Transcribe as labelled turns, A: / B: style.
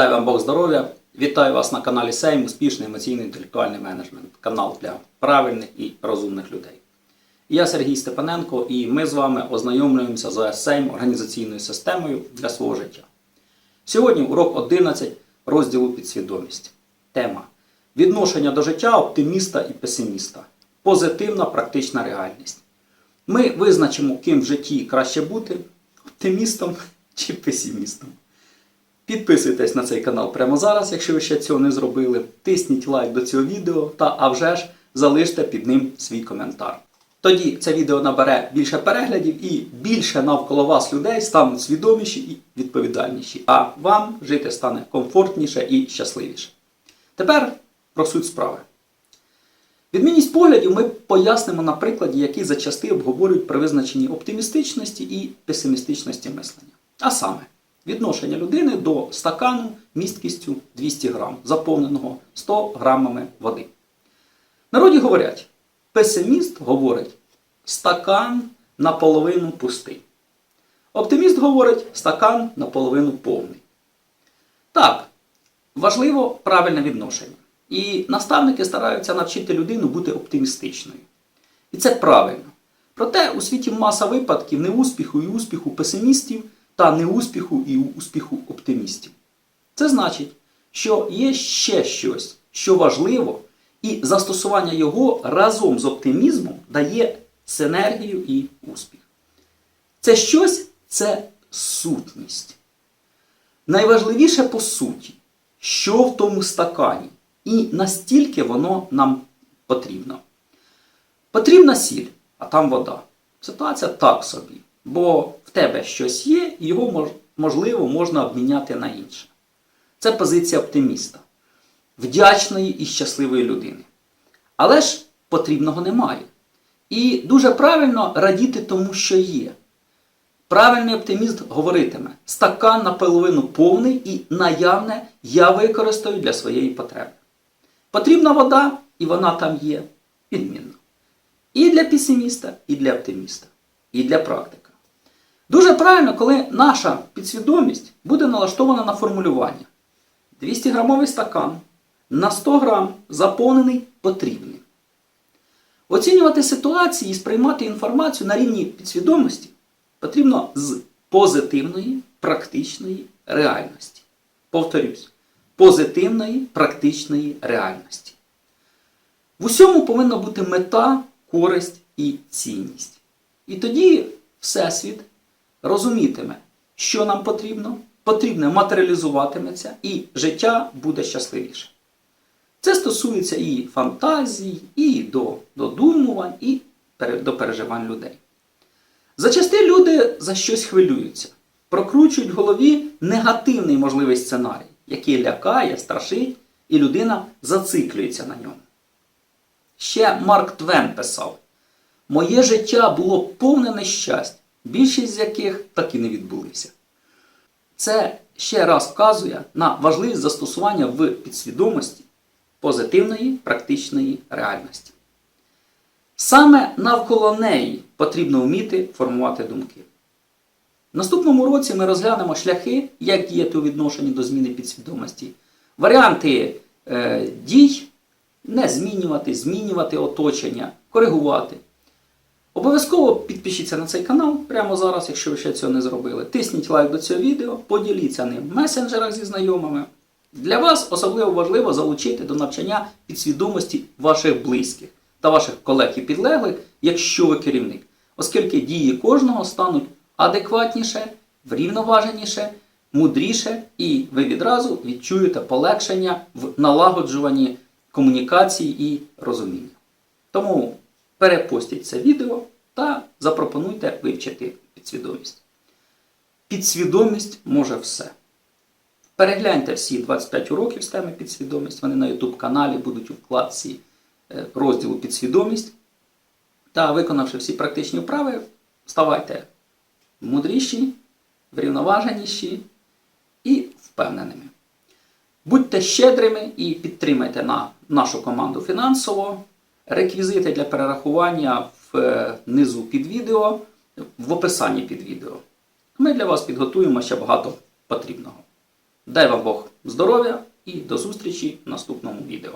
A: Дай вам Бог здоров'я. Вітаю вас на каналі Сейм Успішний емоційний інтелектуальний менеджмент. Канал для правильних і розумних людей. Я Сергій Степаненко і ми з вами ознайомлюємося з Сейм організаційною системою для свого життя. Сьогодні урок 11 розділу підсвідомість. Тема Відношення до життя оптиміста і песиміста. Позитивна практична реальність. Ми визначимо, ким в житті краще бути оптимістом чи песимістом. Підписуйтесь на цей канал прямо зараз, якщо ви ще цього не зробили. Тисніть лайк до цього відео та а вже ж залиште під ним свій коментар. Тоді це відео набере більше переглядів і більше навколо вас людей стануть свідоміші і відповідальніші, а вам жити стане комфортніше і щасливіше. Тепер про суть справи. Відмінність поглядів ми пояснимо на прикладі, який за части обговорюють при визначенні оптимістичності і песимістичності мислення. А саме, відношення людини до стакану місткістю 200 грам, заповненого 100 грамами води. Народі говорять, песиміст говорить, стакан наполовину пустий. Оптиміст говорить, стакан наполовину повний. Так, важливо правильне відношення. І наставники стараються навчити людину бути оптимістичною. І це правильно. Проте у світі маса випадків неуспіху і успіху песимістів та неуспіху і успіху оптимістів. Це значить, що є ще щось, що важливо, і застосування його разом з оптимізмом дає синергію і успіх. Це щось це сутність. Найважливіше по суті, що в тому стакані, і настільки воно нам потрібно. Потрібна сіль, а там вода. Ситуація так собі. Бо в тебе щось є, і його можливо можна обміняти на інше. Це позиція оптиміста, вдячної і щасливої людини. Але ж потрібного немає. І дуже правильно радіти тому, що є. Правильний оптиміст говоритиме: стакан наполовину повний і наявне я використаю для своєї потреби. Потрібна вода, і вона там є відмінно. І для песиміста, і для оптиміста, і для практика. Дуже правильно, коли наша підсвідомість буде налаштована на формулювання. 200 грамовий стакан на 100 грам заповнений потрібним. Оцінювати ситуації і сприймати інформацію на рівні підсвідомості потрібно з позитивної практичної реальності. Повторюсь, позитивної практичної реальності. В усьому повинна бути мета, користь і цінність. І тоді Всесвіт розумітиме, що нам потрібно, потрібне матеріалізуватиметься, і життя буде щасливіше. Це стосується і фантазій, і до додумувань, і до переживань людей. Зачасти люди за щось хвилюються, прокручують в голові негативний можливий сценарій, який лякає, страшить, і людина зациклюється на ньому. Ще Марк Твен писав: Моє життя було повне нещасть, більшість з яких так і не відбулися. Це ще раз вказує на важливість застосування в підсвідомості позитивної практичної реальності. Саме навколо неї потрібно вміти формувати думки. В наступному році ми розглянемо шляхи, як діяти у відношенні до зміни підсвідомості, варіанти е, дій, не змінювати, змінювати оточення, коригувати. Обов'язково підпишіться на цей канал прямо зараз, якщо ви ще цього не зробили. Тисніть лайк до цього відео, поділіться ним в месенджерах зі знайомими. Для вас особливо важливо залучити до навчання підсвідомості ваших близьких та ваших колег і підлеглих, якщо ви керівник, оскільки дії кожного стануть адекватніше, врівноваженіше, мудріше, і ви відразу відчуєте полегшення в налагоджуванні комунікації і розуміння. Тому перепостіть це відео та запропонуйте вивчити підсвідомість. Підсвідомість може все. Перегляньте всі 25 уроків з теми підсвідомість. Вони на YouTube каналі будуть у вкладці е, розділу підсвідомість. Та виконавши всі практичні вправи, ставайте мудріші, врівноваженіші і впевненими. Будьте щедрими і підтримайте на нашу команду фінансово. Реквізити для перерахування внизу під відео, в описанні під відео. Ми для вас підготуємо ще багато потрібного. Дай вам Бог здоров'я і до зустрічі в наступному відео.